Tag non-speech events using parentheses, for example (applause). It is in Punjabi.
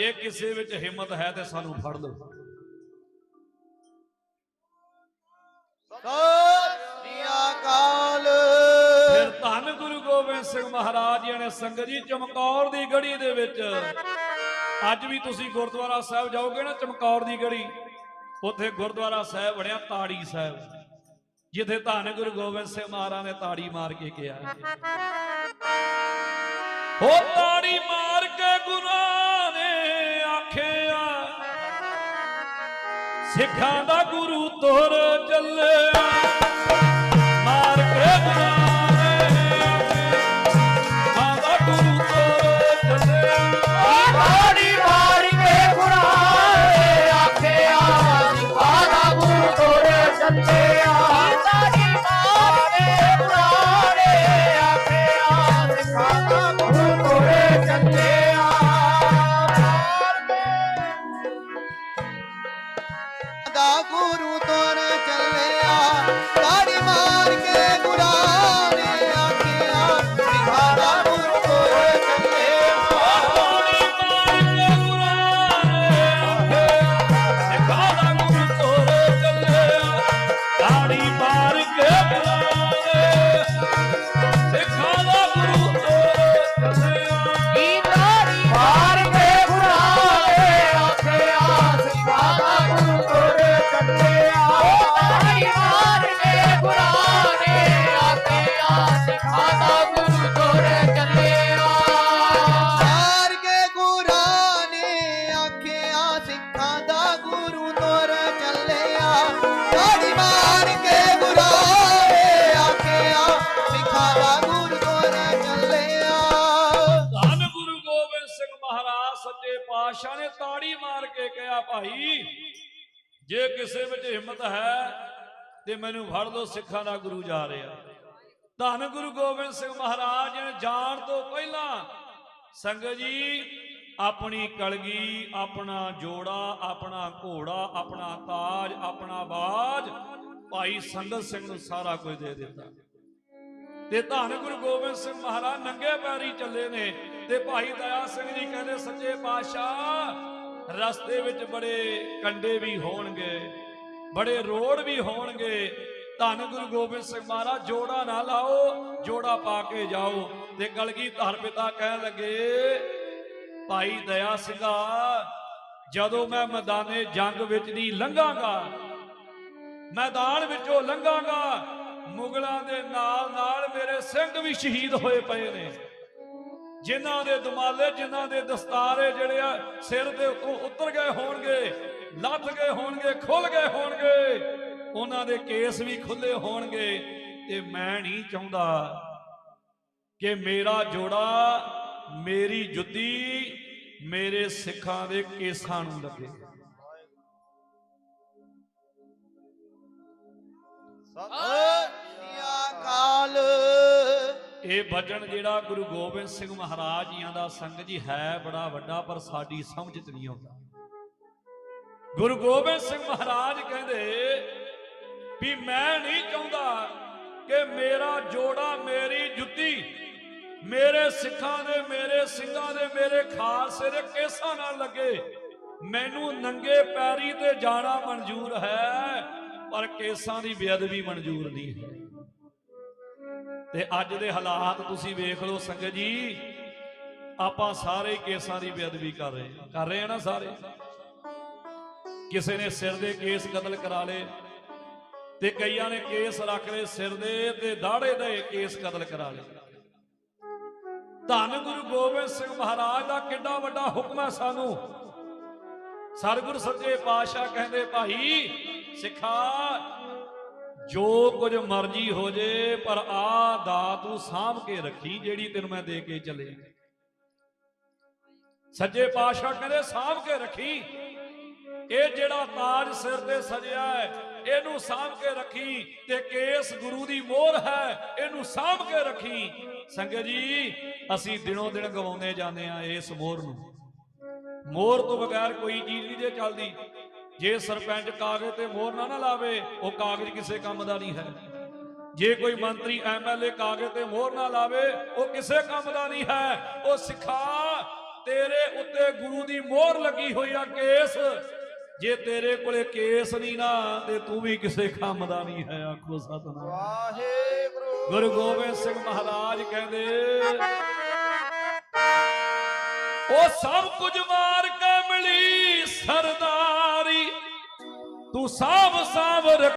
ਜੇ ਕਿਸੇ ਵਿੱਚ ਹਿੰਮਤ ਹੈ ਤੇ ਸਾਨੂੰ ਫੜ ਲਓ। ਸਤਿ ਅਕਾਲ ਫਿਰ ਧੰਨ ਗੁਰੂ ਗੋਬਿੰਦ ਸਿੰਘ ਮਹਾਰਾਜ ਜੀ ਨੇ ਸੰਗਤ ਜੀ ਚਮਕੌਰ ਦੀ ਗੜੀ ਦੇ ਵਿੱਚ ਅੱਜ ਵੀ ਤੁਸੀਂ ਗੁਰਦੁਆਰਾ ਸਾਹਿਬ ਜਾਓਗੇ ਨਾ ਚਮਕੌਰ ਦੀ ਗੜੀ ਉੱਥੇ ਗੁਰਦੁਆਰਾ ਸਾਹਿਬ ਬਣਿਆ ਤਾੜੀ ਸਾਹਿਬ ਜਿੱਥੇ ਧੰਨ ਗੁਰੂ ਗੋਬਿੰਦ ਸਿੰਘ ਮਹਾਰਾਜ ਨੇ ਤਾੜੀ ਮਾਰ ਕੇ ਕਿਹਾ। (laughs) ਹੋ ਤਾੜੀ ਮਾਰ ਕੇ ਗੁਰਾਂ ਸਿੱਖਾਂ ਦਾ ਗੁਰੂ ਤੋਰ ਚੱਲਿਆ ਮਾਰ ਕੇ ਗੁਰਾਂ ਸੱਚੇ ਨੇ ਤਾੜੀ ਮਾਰ ਕੇ ਕਿਹਾ, ਭਾਈ, ਜੇ ਕਿਸੇ ਵਿੱਚ ਹਿੰਮਤ ਹੈ ਤੇ ਮੈਨੂੰ ਫੜ ਲਓ, ਸਿੱਖਾਂ ਦਾ ਗੁਰੂ ਜਾ ਰਿਹਾ। ਧੰਨ ਗੁਰੂ ਗੋਬਿੰਦ ਸਿੰਘ ਮਹਾਰਾਜ ਨੇ ਜਾਣ ਤੋਂ ਪਹਿਲਾਂ ਸੰਗਤ ਜੀ, ਆਪਣੀ ਕਲਗੀ, ਆਪਣਾ ਜੋੜਾ, ਆਪਣਾ ਘੋੜਾ, ਆਪਣਾ ਤਾਜ, ਆਪਣਾ ਬਾਜ, ਭਾਈ ਸੰਗਤ ਸਿੰਘ ਨੂੰ ਸਾਰਾ ਕੁਝ ਦੇ ਦਿੱਤਾ। ਤੇ ਧੰਨ ਗੁਰੂ ਗੋਬਿੰਦ ਸਿੰਘ ਮਹਾਰਾਜ ਨੰਗੇ ਪੈਰੀ ਚੱਲੇ ਨੇ। ਤੇ ਭਾਈ ਦਇਆ ਸਿੰਘ ਜੀ ਕਹਿੰਦੇ, ਸੱਚੇ ਪਾਤਸ਼ਾਹ, ਰਸਤੇ ਵਿੱਚ ਬੜੇ ਕੰਡੇ ਵੀ ਹੋਣਗੇ, ਬੜੇ ਰੋੜ ਵੀ ਹੋਣਗੇ। ਧੰਨ ਗੁਰੂ ਗੋਬਿੰਦ ਸਿੰਘ ਮਹਾਰਾਜ, ਜੋੜਾ ਨਾ ਲਾਓ, ਜੋੜਾ ਪਾ ਕੇ ਜਾਓ। ਤੇ ਗਲਗੀ ਧਰ ਪਿਤਾ ਕਹਿਣ ਲੱਗੇ, ਭਾਈ ਦਇਆ ਸਿੰਘਾ, ਜਦੋਂ ਮੈਂ ਮੈਦਾਨੇ ਜੰਗ ਵਿੱਚ ਦੀ ਲੰਘਾਂਗਾ, ਮੈਦਾਨ ਵਿੱਚੋਂ ਲੰਘਾਂਗਾ, ਮੁਗਲਾਂ ਦੇ ਨਾਲ ਨਾਲ ਮੇਰੇ ਸਿੰਘ ਵੀ ਸ਼ਹੀਦ ਹੋਏ ਪਏ ਨੇ। ਜਿਨ੍ਹਾਂ ਦੇ ਦੁਮਾਲੇ, ਜਿਨ੍ਹਾਂ ਦੇ ਦਸਤਾਰੇ ਜਿਹੜੇ ਆ ਸਿਰ ਦੇ ਉੱਤੋਂ ਉਤਰ ਗਏ ਹੋਣਗੇ, ਲੱਥ ਗਏ ਹੋਣਗੇ ਖੁੱਲ ਗਏ ਹੋਣਗੇ, ਉਹਨਾਂ ਦੇ ਕੇਸ ਵੀ ਖੁੱਲੇ ਹੋਣਗੇ। ਤੇ ਮੈਂ ਨਹੀਂ ਚਾਹੁੰਦਾ ਕਿ ਮੇਰਾ ਜੋੜਾ ਮੇਰੀ ਜੁੱਤੀ ਮੇਰੇ ਸਿੱਖਾਂ ਦੇ ਕੇਸਾਂ ਨੂੰ ਲੱਗੇ। ਸਤਿ ਇਹ ਭਜਨ ਜਿਹੜਾ ਗੁਰੂ ਗੋਬਿੰਦ ਸਿੰਘ ਮਹਾਰਾਜ ਜੀਆਂ ਦਾ ਸੰਗ ਜੀ ਹੈ, ਬੜਾ ਵੱਡਾ, ਪਰ ਸਾਡੀ ਸਮਝ ਚ ਨਹੀਂ ਆਉਂਦਾ। ਗੁਰੂ ਗੋਬਿੰਦ ਸਿੰਘ ਮਹਾਰਾਜ ਕਹਿੰਦੇ ਵੀ ਮੈਂ ਨਹੀਂ ਚਾਹੁੰਦਾ ਕਿ ਮੇਰਾ ਜੋੜਾ ਮੇਰੀ ਜੁੱਤੀ, ਮੇਰੇ ਸਿੱਖਾਂ ਦੇ, ਮੇਰੇ ਸਿੰਘਾਂ ਦੇ, ਮੇਰੇ ਖਾਲਸੇ ਦੇ ਕੇਸਾਂ ਨਾਲ ਲੱਗੇ। ਮੈਨੂੰ ਨੰਗੇ ਪੈਰੀ ਤੇ ਜਾਣਾ ਮਨਜ਼ੂਰ ਹੈ, ਪਰ ਕੇਸਾਂ ਦੀ ਬੇਅਦਬੀ ਮਨਜ਼ੂਰ ਨਹੀਂ ਹੈ। ਤੇ ਅੱਜ ਦੇ ਹਾਲਾਤ ਤੁਸੀਂ ਵੇਖ ਲਓ ਸੰਗਤ ਜੀ, ਆਪਾਂ ਸਾਰੇ ਕੇਸਾਂ ਦੀ ਬੇਅਦਬੀ ਕਰ ਰਹੇ ਕਰ ਰਹੇ ਆ ਨਾ ਸਾਰੇ? ਕਿਸੇ ਨੇ ਸਿਰ ਦੇ ਕੇਸ ਕਤਲ ਕਰਾ ਲਏ ਤੇ ਕਈਆਂ ਨੇ ਕੇਸ ਰੱਖ ਲਏ ਸਿਰ ਦੇ ਤੇ ਦਾੜੇ ਦੇ ਕੇਸ ਕਤਲ ਕਰਾ ਲਏ। ਧੰਨ ਗੁਰੂ ਗੋਬਿੰਦ ਸਿੰਘ ਮਹਾਰਾਜ ਦਾ ਕਿੰਨਾ ਵੱਡਾ ਹੁਕਮ ਹੈ ਸਾਨੂੰ। ਸਰਗੁਰ ਸੱਚੇ ਪਾਤਸ਼ਾਹ ਕਹਿੰਦੇ, ਭਾਈ, ਸਿੱਖਾ ਜੋ ਕੁਝ ਮਰਜ਼ੀ ਹੋ ਜੇ, ਪਰ ਆ ਦਾ ਤੂੰ ਸਾਂਭ ਕੇ ਰੱਖੀ, ਜਿਹੜੀ ਤੈਨੂੰ ਮੈਂ ਦੇ ਕੇ ਚੱਲੇ ਸੱਜੇ ਪਾਤਸ਼ਾਹ ਕਹਿੰਦੇ, ਸਾਂਭ ਕੇ ਰੱਖੀ। ਇਹ ਜਿਹੜਾ ਤਾਜ ਸਿਰ ਤੇ ਸਜਿਆ ਹੈ, ਇਹਨੂੰ ਸਾਂਭ ਕੇ ਰੱਖੀ ਤੇ ਕੇਸ ਗੁਰੂ ਦੀ ਮੋਹਰ ਹੈ, ਇਹਨੂੰ ਸਾਂਭ ਕੇ ਰੱਖੀ। ਸੰਗਤ ਜੀ, ਅਸੀਂ ਦਿਨੋਂ ਦਿਨ ਗਵਾਉਂਦੇ ਜਾਂਦੇ ਆ ਇਸ ਮੋਹਰ ਨੂੰ। ਮੋਹਰ ਤੋਂ ਬਗੈਰ ਕੋਈ ਚੀਜ਼ ਨਹੀਂ ਜੇ ਚੱਲਦੀ। ਜੇ ਸਰਪੰਚ ਕਾਗਜ਼ ਤੇ ਮੋਹਰ ਨਾ ਨਾ ਲਾਵੇ ਉਹ ਕਾਗਜ਼ ਕਿਸੇ ਕੰਮ ਦਾ ਨਹੀਂ ਹੈ। ਜੇ ਕੋਈ ਮੰਤਰੀ ਐਮਐਲਏ ਕਾਗਜ਼ ਤੇ ਮੋਹਰ ਨਾ ਲਾਵੇ ਉਹ ਕਿਸੇ ਕੰਮ ਦਾ ਨਹੀਂ ਹੈ। ਉਹ ਸਿੱਖਾ ਤੇਰੇ ਉੱਤੇ ਗੁਰੂ ਦੀ ਮੋਹਰ ਲੱਗੀ ਹੋਈ ਆ ਕੇਸ। ਜੇ ਤੇਰੇ ਕੋਲੇ ਕੇਸ ਨਹੀਂ ਨਾ ਤੇ ਤੂੰ ਵੀ ਕਿਸੇ ਕੰਮ ਦਾ ਨਹੀਂ ਹੈ ਆਖੋ ਸਤਨਾਮ। ਵਾਹਿਗੁਰੂ। ਗੁਰੂ ਗੋਬਿੰਦ ਸਿੰਘ ਮਹਾਰਾਜ ਕਹਿੰਦੇ ਉਹ ਸਭ ਕੁਝ ਮਾਰ ਕੇ ਮਿਲੀ ਸਰਦਾਰੀ ਤੂੰ ਸਾਬ ਸਾਬ